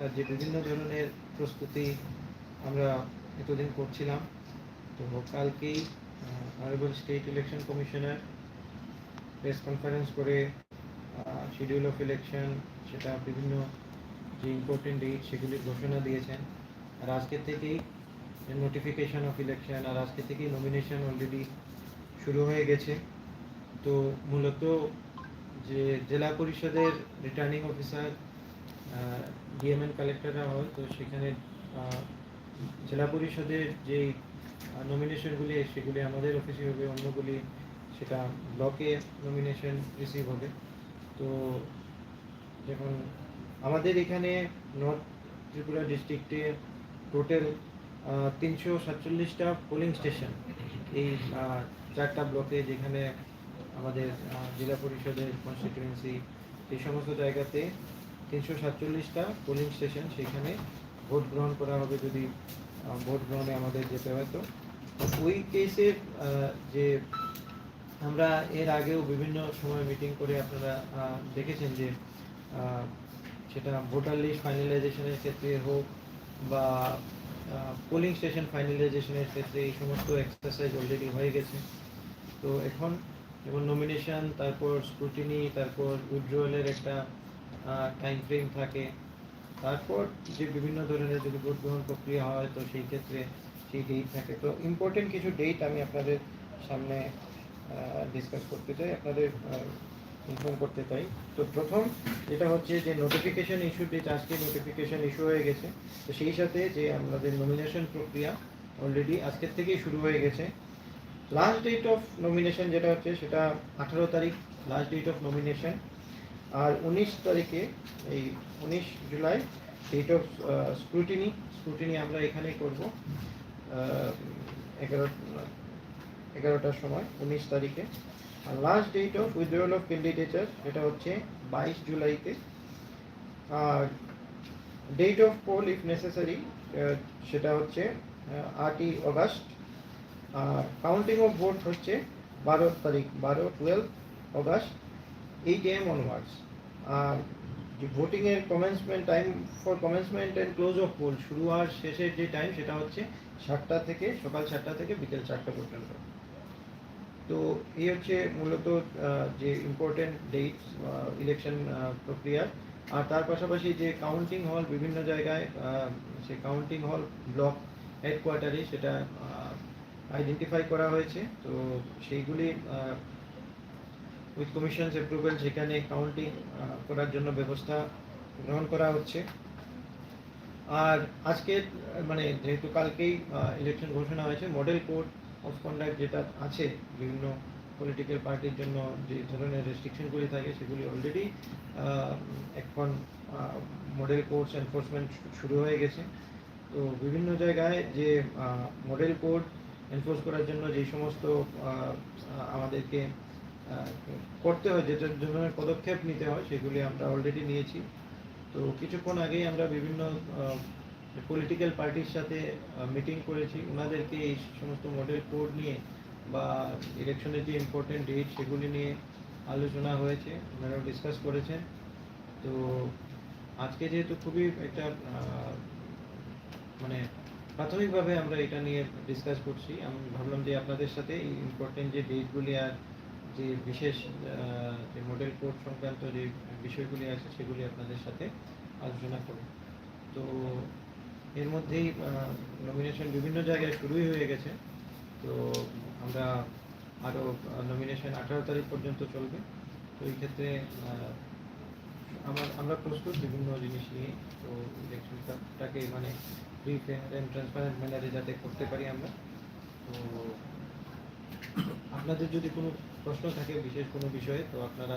যে বিভিন্ন ধরনের প্রস্তুতি আমরা এতদিন করছিলাম, তো কালকেই honourable state election commissioner press conference করে শিডিউল অফ ইলেকশন সেটা বিভিন্ন যে ইম্পর্টেন্ট ডেট সেগুলির ঘোষণা দিয়েছেন। আর আজকে থেকেই নোটিফিকেশন অফ ইলেকশন আর আজকে থেকেই নমিনেশন অলরেডি শুরু হয়ে গেছে। তো মূলত যে জেলা পরিষদের রিটার্নিং অফিসার ডিএমএন কালেক্টররা হয়, তো সেখানে জেলা পরিষদের যে নমিনেশনগুলি সেগুলি আমাদের অফিসে হবে, অন্যগুলি সেটা ব্লকে নমিনেশন রিসিভ হবে। তো যখন আমাদের এখানে নর্থ ত্রিপুরা ডিস্ট্রিক্টে টোটাল তিনশো সাতচল্লিশটা পোলিং স্টেশন এই চারটা ব্লকে যেখানে আমাদের জেলা পরিষদের কনস্টিটিউয়েন্সি এই সমস্ত জায়গাতে তিনশো সাতচল্লিশটা পোলিং স্টেশন সেখানে ভোট গ্রহণ করা হবে যদি ভোট গ্রহণে আমাদের যেতে হয় তো। ওই কেসে যে আমরা এর আগেও বিভিন্ন সময় মিটিং করে আপনারা দেখেছেন যে সেটা ভোটার লিস্ট ফাইনালাইজেশনের ক্ষেত্রে হোক বা পোলিং স্টেশন ফাইনালাইজেশনের ক্ষেত্রে এই সমস্ত এক্সারসাইজ অলরেডি হয়ে গেছে। তো এখন যেমন নমিনেশন তারপর স্ক্রুটিনি তারপর উইথড্রয়ালের একটা টাইম ফ্রেম থাকে। তারপর যে বিভিন্ন ধরনের যদি ভোট গ্রহণ প্রক্রিয়া হয়, তো সেই ক্ষেত্রে সেই ডেট থাকে। তো ইম্পর্টেন্ট কিছু ডেট আমি আপনাদের সামনে ডিসকাস করতে চাই, আপনাদের ইনফর্ম করতে চাই। তো প্রথম যেটা হচ্ছে যে নোটিফিকেশন ইস্যু ডেট আজকে নোটিফিকেশন ইস্যু হয়ে গেছে। তো সেই সাথে যে আমাদের নমিনেশন প্রক্রিয়া অলরেডি আজকের থেকেই শুরু হয়ে গেছে। লাস্ট ডেট অফ নমিনেশন যেটা হচ্ছে, সেটা আঠারো তারিখ লাস্ট ডেট অফ নমিনেশন আর উনিশ তারিখে, এই উনিশ July date of scrutiny scrutiny আমরা এখানেই করব এগারো, এগারোটার সময়, উনিশ তারিখে। আর last date of withdrawal of candidature সেটা হচ্ছে বাইশ জুলাইতে। আর date of poll if necessary সেটা হচ্ছে আটই অগাস্ট আর কাউন্টিং অফ ভোট হচ্ছে বারো তারিখ, বারো twelve August eight AM onwards আর যে ভোটিংয়ের commencement time for commencement and close of poll শুরু আর শেষের যে টাইম সেটা হচ্ছে সাতটা থেকে, সকাল সাতটা থেকে বিকেল চারটা পর্যন্ত। তো এই হচ্ছে মূলত যে ইম্পর্টেন্ট ডেট ইলেকশন প্রক্রিয়া। আর তার পাশাপাশি যে কাউন্টিং হল বিভিন্ন জায়গায় সে কাউন্টিং হল ব্লক হেডকোয়ার্টারে সেটা আইডেন্টিফাই করা হয়েছে। তো সেইগুলি উইথ কমিশনস অ্যাপ্রুভাল সেখানে কাউন্টিং করার জন্য ব্যবস্থা গ্রহণ করা হচ্ছে। আর আজকে মানে যেহেতু কালকেই ইলেকশন ঘোষণা হয়েছে মডেল কোড অফ কন্ডাক্ট যেটা আছে, বিভিন্ন পলিটিক্যাল পার্টির জন্য যে ধরনের রেস্ট্রিকশনগুলি থাকে, সেগুলি অলরেডি এখন মডেল কোর্স এনফোর্সমেন্ট শুরু হয়ে গেছে। তো বিভিন্ন জায়গায় যে মডেল কোড এনফোর্স করার জন্য যে সমস্ত আমাদেরকে করতে হয় যেটার জন্য পদক্ষেপ নিতে হয়, সেগুলি আমরা অলরেডি নিয়েছি। তো কিছুক্ষণ আগেই আমরা বিভিন্ন পলিটিক্যাল পার্টির সাথে মিটিং করেছি। ওনাদেরকে এই সমস্ত মডেল কোড নিয়ে বা ইলেকশনের যে ইম্পর্টেন্ট ডেট সেগুলি নিয়ে আলোচনা হয়েছে, ওনারাও ডিসকাস করেছেন। তো আজকে যেহেতু খুবই একটা মানে প্রাথমিকভাবে আমরা এটা নিয়ে ডিসকাস করছি। আমি ভাবলাম যে আপনাদের সাথে এই ইম্পর্টেন্ট যে ডেটগুলি আর যে বিশেষ যে মডেল কোড সংক্রান্ত যে বিষয়গুলি আছে সেগুলি আপনাদের সাথে আলোচনা করব। তো এর মধ্যেই নমিনেশন বিভিন্ন জায়গায় শুরুই হয়ে গেছে। তো আমরা আরও নমিনেশন আঠারো তারিখ পর্যন্ত চলবে। তো এই ক্ষেত্রে আমার, আমরা প্রস্তুত বিভিন্ন জিনিস নিয়ে। তো ইলেকশনটাকে মানে ফ্রি ফেয়ার অ্যান্ড ট্রান্সপারেন্ট ম্যানারে যাতে করতে পারি আমরা। তো আপনাদের যদি কোনো প্রশ্ন থাকে বিশেষ কোনো বিষয়ে তো আপনারা